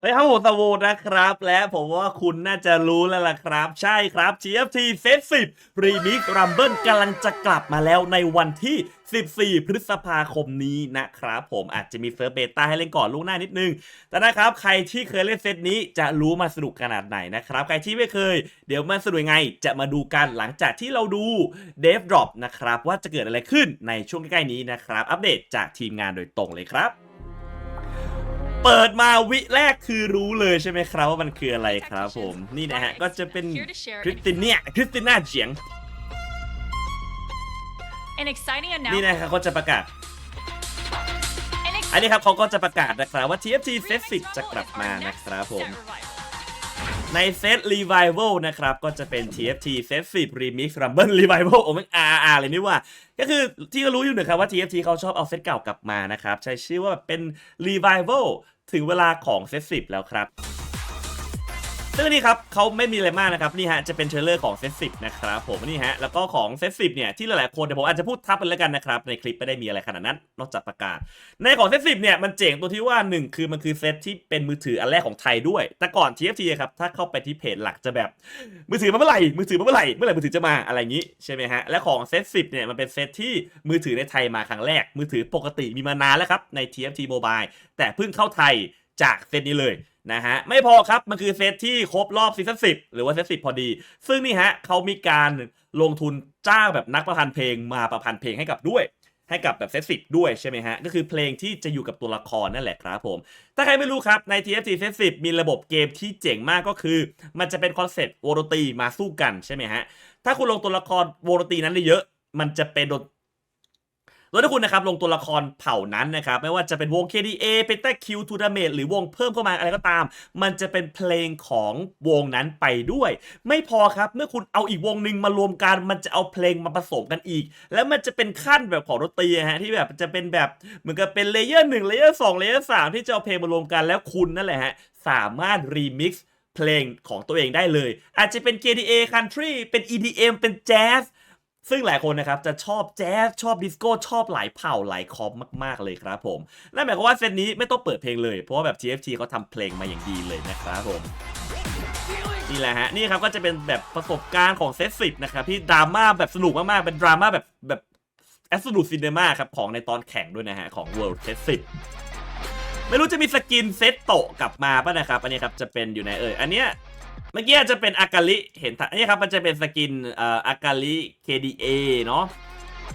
เฮ้ยครับผมสวูนะครับ และผมว่าคุณน่าจะรู้แล้วล่ะครับ ใช่ครับ TFT Set 10 Remix Rumble กำลังจะกลับมาแล้วในวันที่ 14 พฤษภาคมนี้นะครับ ผมอาจจะมีเซิร์ฟเบต้าให้เล่นก่อนล่วงหน้านิดนึง แต่นะครับ ใครที่เคยเล่นเซตนี้จะรู้มาสนุกขนาดไหนนะครับ ใครที่ไม่เคย เดี๋ยวมันสนุกยังไง จะมาดูกันหลังจากที่เราดู Dev Drop นะครับว่าจะเกิดอะไรขึ้นในช่วงใกล้ๆนี้นะครับ อัปเดตจากทีมงานโดยตรงเลยครับ เปิดมาวิแรกคือรู้เลยใช่ไหมครับว่ามันคืออะไรครับผมนี่นะฮะก็จะเป็นคริสติเนียคริสติน่าเจียง An exciting นี่ announcement. นะครับเขาจะประกาศ An อันนี้ครับเขาก็จะประกาศนะครับว่า TFT Set 10จะกลับมานะครับผม ในเซต Revival นะครับ ก็จะเป็น TFT Set 10 Remix Rumble Revival โอ้แม่ง RR เลยนี่ว่า ก็คือที่ก็รู้อยู่นะครับว่า TFT เขาชอบเอาเซตเก่ากลับมานะครับ ใช้ชื่อว่าเป็น Revival ถึงเวลาของเซต10 แล้วครับ ซึ่งนี่ครับเขาไม่มีอะไรมากนะครับนี่ฮะจะเป็นเทรลเลอร์ของเซต10นะครับผมนี่ฮะแล้วก็ของเซต10เนี่ยที่หลายๆคนเดี๋ยวผมอาจจะพูดทับไปแล้วกันนะครับในคลิปไม่ได้มีอะไรขนาดนั้น นอกจากประกาศ ในของเซต10เนี่ยมันเจ๋งตัวที่ว่า 1 คือมันคือเซตที่เป็นมือถืออันแรกของไทยด้วย แต่ก่อน TFT ครับถ้าเข้าไปที่เพจหลักจะแบบมือถือมาเมื่อไหร่มือถือมาเมื่อไหร่เมื่อไหร่มือถือจะมาอะไรอย่างนี้ใช่ไหมฮะและของเซต10เนี่ยมันเป็นเซตที่มือถือในไทยมาครั้งแรก มือถือปกติมีมานานแล้วครับใน TFT Mobile แต่เพิ่งเข้าไทยจากเซตนี้เลย นะฮะไม่พอครับ มันคือเซตที่ครบรอบซีซั่น10หรือว่าเซต10พอดี ซึ่งนี่ฮะเขามีการลงทุนจ้างแบบนักประพันธ์เพลงมาประพันธ์เพลงให้กับด้วย ให้กับแบบเซตสิด้วยใช่ไหมฮะ ก็คือเพลงที่จะอยู่กับตัวละครนั่นแหละครับผม ถ้าใครไม่รู้ครับ ใน TFT เซตสิมีระบบเกมที่เจ๋งมากก็คือ มันจะเป็นคอนเซ็ปต์วงดนตรีมาสู้กันใช่ไหมฮะถ้าคุณลงตัวละครวงดนตรีนั้นได้เยอะ มันจะเป็น ดนโดยถ้าคุณนะครับลงตัวละครเผ่านั้นนะครับไม่ว่าจะเป็นวง KDA เป็นแต่คิวทูดาเมหรือวงเพิ่มเข้ามาอะไรก็ตาม มันจะเป็นเพลงของวงนั้นไปด้วย ไม่พอครับเมื่อคุณเอาอีกวงหนึ่งมารวมกันมันจะเอาเพลงมาผสมกันอีก แล้วมันจะเป็นขั้นแบบของดนตรีฮะที่แบบจะเป็นแบบเหมือนกับเป็นเลเยอร์หนึ่งเลเยอร์สองเลเยอร์สามที่จะเอาเพลงมารวมกันแล้วคุณนั่นแหละฮะสามารถรีมิกซ์เพลงของตัวเองได้เลย อาจจะเป็น KDA Country เป็น EDM เป็นแจ๊ส ซึ่งหลายคนนะครับจะชอบแจ๊สชอบดิสโก้ชอบหลายเผ่าหลายคอมมากๆเลยครับผมนั่นหมายความว่าเซตนี้ไม่ต้องเปิดเพลงเลย เพราะว่าแบบ TFT เขาทำเพลงมาอย่างดีเลยนะครับผมนี่แหละฮะ นี่ครับก็จะเป็นแบบประสบการณ์ของเซตสินะครับที่ดราม่าแบบสนุกมากๆ เป็นดราม่าแบบแบบแอสซูดซินเนมาครับ ของในตอนแข่งด้วยนะฮะ ของ World เซตสิไม่รู้จะมีสกินเซตโตกลับมาป่ะนะครับ อันนี้ครับ จะเป็นอยู่ในเอ่ยอันเนี้ย มื่อกี้จะเป็นอากาลิเห็นทะอันนี้ครับมันจะเป็นสกินเอ่ออากาลิ KDA เนาะ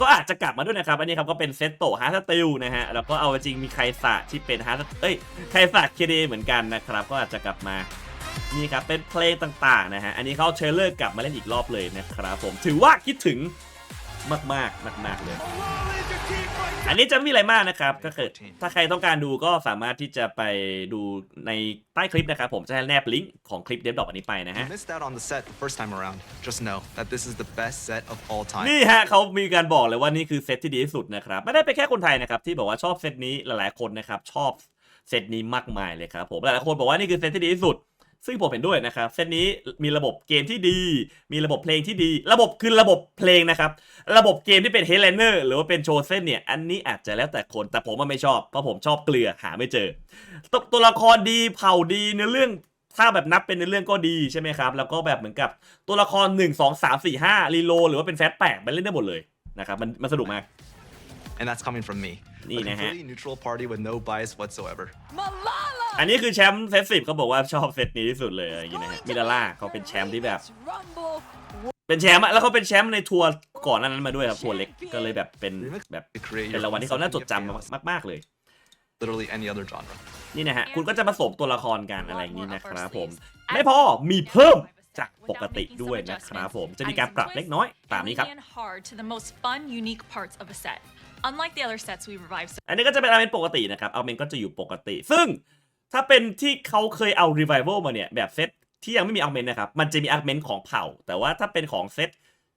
ก็อาจจะกลับมาด้วยนะครับ อันนี้ครับก็เป็นเซตโตฮาร์สติลนะฮะ แล้วก็เอาจริงมีไคสะที่เป็นฮาร์สเอ้ยไคสะ KDA เหมือนกันนะครับ ก็อาจจะกลับมานี่ครับเป็นเพลงต่างๆนะฮะ อันนี้เขาเทรลเลอร์กลับมาเล่นอีกรอบเลยนะครับผม ถือว่าคิดถึงมากๆมากๆเลย อันนี้จะไม่มีอะไรมากนะครับ ก็คือถ้าใครต้องการดูก็สามารถที่จะไปดูในใต้คลิปนะครับ ผมจะให้แนบลิงก์ของคลิปเดฟดอกอันนี้ไปนะ You ฮะ missed out on the set the first time around. Just know that this is the best set of all time. นี่ฮะเขามีการบอกเลยว่านี่คือเซตที่ดีที่สุดนะครับ ไม่ได้เป็นแค่คนไทยนะครับ ที่บอกว่าชอบเซตนี้หลายๆคนนะครับ ชอบเซตนี้มากมายเลยครับผมหลายๆคนบอกว่านี่คือเซตที่ดีที่สุด ซึ่งผมเห็นด้วยนะครับเซตนี้มีระบบเกมที่ดี มีระบบเพลงที่ดี ระบบคือระบบเพลงนะครับ ระบบเกมที่เป็นเฮดไลเนอร์หรือว่าเป็นโชว์เส้นเนี่ย อันนี้อาจจะแล้วแต่คน แต่ผมว่าไม่ชอบ เพราะผมชอบเกลือหาไม่เจอตวตัวละครดีเผ่าดีเนื้อเรื่องถ้าแบบนับเป็นในเรื่องก็ดีใช่ไหมครับ แล้วก็แบบเหมือนกับตัวละคร 1 2 3 4 5รีโลหรือว่าเป็นแฟตแปลกมันเล่นได้หมดเลยนะครับมันมันสนุกมาก And that's coming from me. Nii A na ha. completely neutral party with no bias whatsoever. Malala! อันนี้คือแชมป์เซตสิบเขาบอกว่าชอบเซตนี้ที่สุดเลยอะไรอย่างงี้นะฮะมิลาล่าเขาเป็นแชมป์ที่แบบ Rumble. เป็นแชมป์อะแล้วเขาเป็นแชมป์ในทัวร์ก่อนหนานั้นมาด้วยครับทัวร์เล็กก็เลยแบบเป็นแบบ To create เป็น your รางวัล own ที่เขาน่าจด symphony of จำ chaos. มาก ๆเลย Literally any other genre. นี่นะฮะ คุณก็จะผสมตัวละครกันอะไรอย่างนี้นะครับผม ไม่พอมีเพิ่มจากปกติด้วยนะครับผม จะมีการปรับเล็กน้อย ตามนี้ครับ And hard to the most fun, unique parts of a set. Unlike the other sets we revived อันนี้ก็จะเป็นอาเมนปกตินะครับอาเมนก็จะอยู่ปกติ ซึ่ง ถ้าเป็นที่เขาเคยเอา revival มาเนี่ย แบบเซตที่ยังไม่มี augment นะครับ มันจะมี augment ของเผ่า แต่ว่าถ้าเป็นของเซต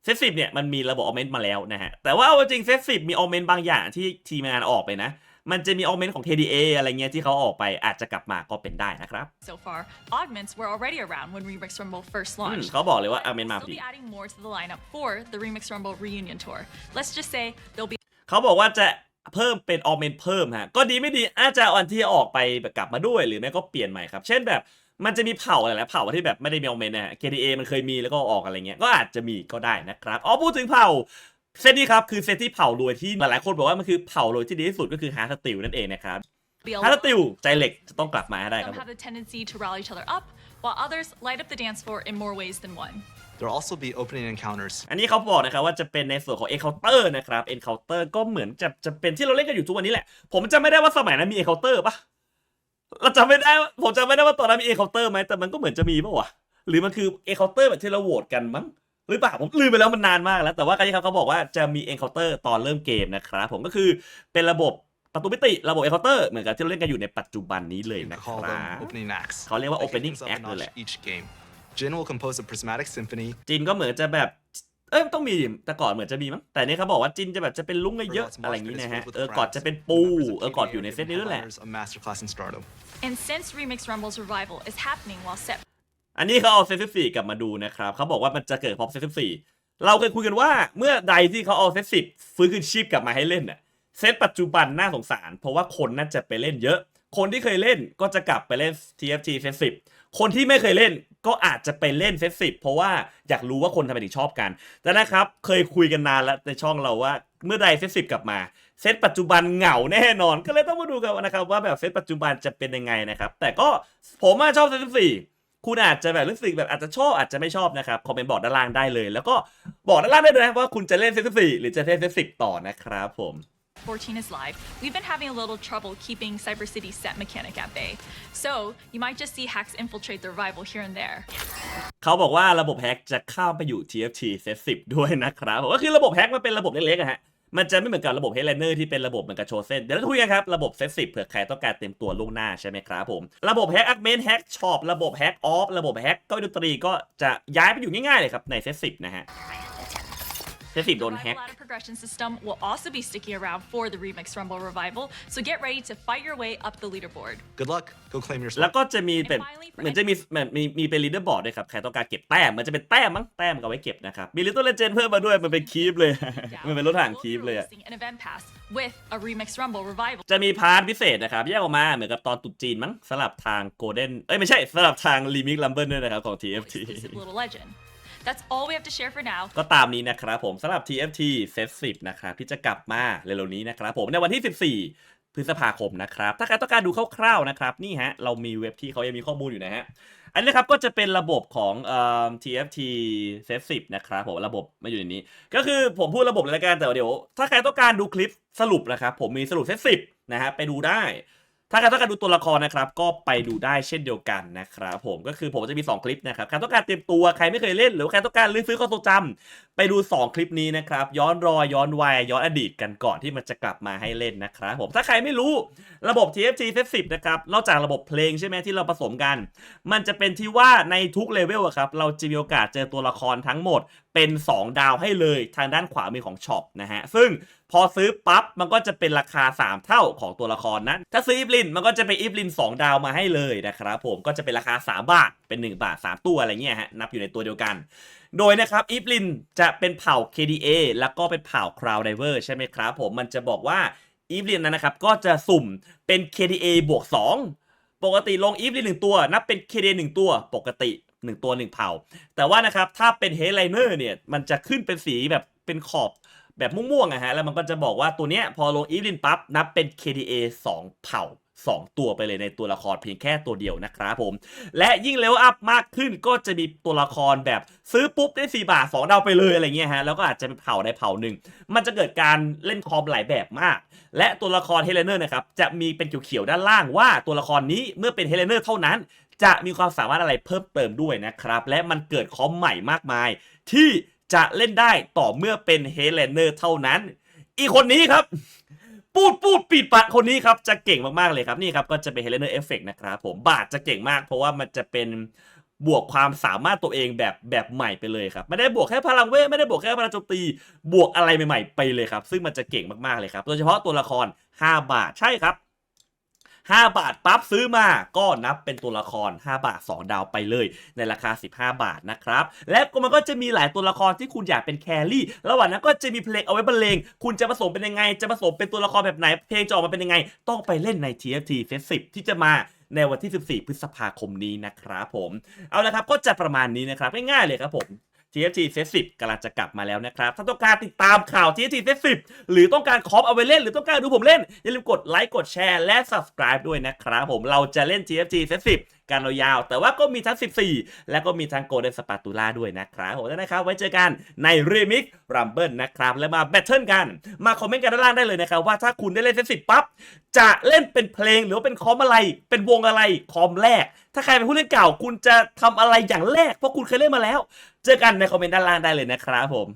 เซตสิเนี่ยมันมีระบบ augment มาแล้วนะฮะ แต่ว่าเอาจริงเซตสิมี augment บางอย่างที่ทีมงานออกไปนะ มันจะมี augment ของ KDA อะไรเงี้ยที่เขาออกไปอาจจะกลับมาก็เป็นได้นะครับ So far, augments were already around when Remix Rumble first อืม launched. เขาบอกเลยว่า But augment มาพ we'll อดี still be adding more to the lineup for the Remix Rumble reunion tour. Let's just say there'll be เขาบอกว่าจะ เพิ่มเป็นออเมนเพิ่มฮะก็ดีไม่ดีอาจจะเอาอันที่ออกไปแบบกลับมาด้วยหรือไม่ก็เปลี่ยนใหม่ครับ เช่นแบบมันจะมีเผ่าหลายๆเผ่าที่แบบไม่ได้มีออเมนนะฮะ KDA มันเคยมีแล้วก็ออกอะไรเงี้ยก็อาจจะมีก็ได้นะครับอ๋อพูดถึงเผ่าเซตนี้ครับคือเซตที่เผ่ารวยที่หลายๆคนบอกว่ามันคือเผ่ารวยที่ดีที่สุดก็คือฮาร์สติลนั่นเองนะครับ a ฮาร์ส lot. ติลใจเหล็กจะต้องกลับมาให้ได้ครับ Some ผม have the tendency to rally each other up, while others light up the dance floor in more ways than one. There'll also be opening encounters. อันนี้เขาบอกนะครับว่าจะเป็นในส่วนของ Encounter นะครับ Encounter ก็เหมือนจะจะเป็นที่เราเล่นกันอยู่ทุกวันนี้แหละ ผมจำไม่ได้ว่าสมัยนั้นมี Encounter ปะเราจำไม่ได้ว่าผมจำไม่ได้ว่าตอนนั้นมี Encounter ไหมแต่มันก็เหมือนจะมีปะวะหรือมันคือ Encounter แบบที่เราโหวตกันมั้งหรือเปล่าผมลืมไปแล้วมันนานมากแล้ว แต่ว่าการที่เขาเขาบอกว่าจะมี Encounter ตอนเริ่มเกมนะครับผมก็คือเป็นระบบประตูมิติระบบ Encounter เหมือนกับที่เราเล่นกันอยู่ในปัจจุบันนี้เลย You นะ can ค call รั them บ opening acts. เขาเรียกว่า that kick opening things up a act เลยแหละ notch each game. Jin will compose a prismatic symphony จินก็เหมือนจะแบบ เอ้ยต้องมีดิแต่ก่อนเหมือนจะมีมั้งแต่นี่เขาบอกว่าจินจะแบบจะเป็นลุงเยอะ Robots ๆอะไรอย่างนี้ March นะ is ฮะ filled with เออ crowds. ก่อนจะเป็น The ปู members of เออก่อนอยู่ใน KDA เซต give นี้ด้วยแหละ headliners a masterclass in stardom. And since Remix Rumble's revival is happening while set อันนี้เขาเอาเซตสิบสี่กลับมาดูนะครับเขาบอกว่ามันจะเกิดพร้อมเซตสิบสี่เราเคยคุยกันว่าเมื่อใดที่เขาเอาเซตสิบฟื้นคืนชีพกลับมาให้เล่นน่ะเซตปัจจุบันน่าสงสาร เพราะว่าคนน่าจะไปเล่นเยอะ คนที่เคยเล่นก็จะกลับไปเล่น TFT เซตสิบคนที่ไม่เคยเล่น ก็อาจจะไปเล่นเซตสิบเพราะว่าอยากรู้ว่าคนทำไมถึงชอบกัน แต่นะครับเคยคุยกันนานแล้วในช่องเราว่าเมื่อใดเซตสิบกลับมาเซตปัจจุบันเหงาแน่นอน ก็เลยต้องมาดูกันนะครับว่าแบบเซตปัจจุบันจะเป็นยังไงนะครับ แต่ก็ผมชอบเซตสิบสี่คุณอาจจะแบบรู้สึกแบบอาจจะชอบอาจจะไม่ชอบนะครับคอมเมนต์บอกด้านล่างได้เลย แล้วก็บอกด้านล่างได้เลยนะว่าคุณจะเล่นเซตสิบสี่หรือจะเล่นเซตสิบต่อนะครับผม 14 is live, we've been having a little trouble keeping Cyber City's set mechanic at bay. So you might just see hacks infiltrate the revival here and there. เขาบอกว่าระบบแฮกจะข้ามไปอยู่ TFT Set 10ด้วยนะครับก็คือระบบแฮกมันเป็นระบบเล็กๆอะฮะ มันจะไม่เหมือนกับระบบ Headliner ที่เป็นระบบเหมือนกับโชเซนเดี๋ยวเราคุยกันครับ ระบบ Set 10เผื่อใครต้องการเต็มตัวล่วงหน้าใช่ไหมครับผม ระบบแฮกอักเมนแฮกช็อประบบแฮกออฟระบบแฮกเก้าอี้ดนตรีก็จะย้ายไปอยู่ง่ายๆเลยครับใน Set 10นะฮะ Set 10โดน The แฮก Revival ladder progression system will also be sticking around for the Remix Rumble revival, so get ready to fight your way up the leaderboard. Good luck. Go claim your แล้ว spot. ก็จะมีเป็นเหมือนจะมีเหมือนมีมีเป็นลีดเดอร์บอร์ดด้วยครับ ใครต้องการเก็บแต้ม มันจะเป็นแต้มมั้ง แต้มก็เอาไว้เก็บนะครับ มีลิตเติ้ลเลเจนเพิ่มมาด้วย มันเป็นคีปเลย มันเป็นรถถัง We'll คีป be เลยอะ releasing an event pass with a Remix Rumble revival. จะมีพาร์ทพิเศษนะครับ แยกออกมาเหมือนกับตอนตรุดจีนมั้งสลับทางโกลเด้นเอ้ย ไม่ใช่สลับทางรีมิกลัมเบิลด้วยนะครับ ของ TFT exclusive little legend. That's all we have to share for now. ก็ตามนี้นะครับผมสำหรับ TFT Set 10นะครับที่จะกลับมาเร็วๆนี้นะครับผมในวันที่ 14 พฤษภาคมนะครับ ถ้าใครต้องการดูคร่าวๆนะครับ นี่ฮะ เรามีเว็บที่เขายังมีข้อมูลอยู่นะฮะ อันนี้นะครับก็จะเป็นระบบของเอ่อ TFT Set 10นะครับผมระบบมาอยู่ในนี้ ก็คือผมพูดระบบเลยละกันแต่เดี๋ยว ถ้าใครต้องการดูคลิปสรุปนะครับผมมีสรุป Set 10นะฮะไปดูได้ ถ้าใครต้องการดูตัวละครนะครับ ก็ไปดูได้เช่นเดียวกันนะครับผมก็คือผมจะมี 2 คลิปนะครับใครต้องการเตรียมตัวใครไม่เคยเล่น หรือใครต้องการลื้อฟื้นความทรงจำไปดู 2 คลิปนี้นะครับ ย้อนรอยย้อนวัยย้อนอดีตกันก่อนที่มันจะกลับมาให้เล่นนะครับผมถ้าใครไม่รู้ระบบ TFT Set 10นะครับนอกจากระบบเพลงใช่ไหมที่เราผสมกัน มันจะเป็นที่ว่าในทุกเลเวลครับเราจะมีโอกาสเจอตัวละครทั้งหมด เป็น 2 ดาวให้เลยทางด้านขวามือของช็อปนะฮะ ซึ่งพอซื้อปั๊บมันก็จะเป็นราคา 3 เท่าของตัวละครนั้น ถ้าซื้ออีฟลินมันก็จะเป็นอีฟลิน 2 ดาวมาให้เลยนะครับผมก็จะเป็นราคา 3 บาท เป็น 1 บาท 3 ตัวอะไรเงี้ยฮะ นับอยู่ในตัวเดียวกัน โดยนะครับอีฟลินจะเป็นเผ่า KDA แล้วก็เป็นเผ่า Crown Diver ใช่ไหมครับผมมันจะบอกว่าอีฟลินนั้นนะครับก็จะสุ่มเป็น KDA บวก2ปกติลงอีฟลินหนึ่งตัว นับเป็น KDA หนึ่งตัว ปกติ 1 ตัว 1 เผ่า แต่ว่านะครับถ้าเป็นเฮดไลเนอร์เนี่ยมันจะขึ้นเป็นสีแบบเป็นขอบแบบม่วงๆอะฮะแล้วมันก็จะบอกว่าตัวเนี้ยพอลงอีฟลินปั๊บนับเป็น KDA 2 เผ่า 2 ตัวไปเลยในตัวละครเพียงแค่ตัวเดียวนะครับผม และยิ่งเลเวลอัพมากขึ้นก็จะมีตัวละครแบบซื้อปุ๊บได้ 4 บาท 2 ดาวไปเลยอะไรเงี้ยฮะแล้วก็อาจจะเป็นเผ่าใดเผ่าหนึ่ง มันจะเกิดการเล่นคอมหลายแบบมาก และตัวละครเฮเลเนอร์นะครับจะมีเป็นเขียวๆด้านล่างว่าตัวละครนี้เมื่อเป็นเฮเลเนอร์เท่านั้น จะมีความสามารถอะไรเพิ่มเติมด้วยนะครับ และมันเกิดคอมใหม่มากมาย ที่จะเล่นได้ต่อเมื่อเป็นเฮเลนเนอร์เท่านั้น อีกคนนี้ครับ ปูดปูดปีดปะคนนี้ครับ จะเก่งมาก ๆ เลยครับ นี่ครับ ก็จะเป็นเฮเลนเนอร์เอฟเฟกนะครับผมบาทจะเก่งมาก เพราะว่ามันจะเป็นบวกความสามารถตัวเองแบบแบบใหม่ไปเลยครับ ไม่ได้บวกแค่พลังเวทไม่ได้บวกแค่พลังโจมตี บวกอะไรใหม่ๆไปเลยครับ ซึ่งมันจะเก่งมากๆเลยครับโดยเฉพาะตัวละคร 5 บาทใช่ครับ 5 บาทปั๊บซื้อมาก็นับเป็นตัวละคร 5 บาท 2 ดาวไปเลย ในราคา 15 บาทนะครับ และก็มันก็จะมีหลายตัวละครที่คุณอยากเป็นแครี่ ระหว่างนั้นก็จะมีเพลงเอาไว้บรรเลง คุณจะผสมเป็นยังไง จะผสมเป็นตัวละครแบบไหน เพลงจะออกมาเป็นยังไง ต้องไปเล่นใน TFT Fest 10ที่จะมาในวันที่ 14 พฤษภาคมนี้นะครับผม เอาละครับ ก็จะประมาณนี้นะครับ ง่ายๆเลยครับผม TFT Fest 10กำลังจะกลับมาแล้วนะครับ ถ้าต้องการติดตามข่าว TFT Fest 10หรือต้องการคอปเอาไปเล่น หรือต้องการดูผมเล่น อย่าลืมกดไลค์กดแชร์และ Subscribe ด้วยนะครับผมเราจะเล่น TFT Fest 10กันยาว แต่ว่าก็มีทั้ง 14 และก็มีทั้ง Golden Spatula ด้วยนะครับผมนะครับ ไว้เจอกันใน Remix Rumble นะครับ แล้วมาแบทเทิลกัน มาคอมเมนต์กันด้านล่างได้เลยนะครับ ว่าถ้าคุณได้เล่น Fest 10ปั๊บ จะเล่นเป็นเพลงหรือว่าเป็นคอมอะไร เป็นวงอะไรคอมแรก ถ้าใครเป็นผู้เล่นเก่า คุณจะทำอะไรอย่างแรก เพราะคุณเคยเล่นมาแล้ว เจอกันในคอมเมนต์ด้านล่างได้เลยนะครับผม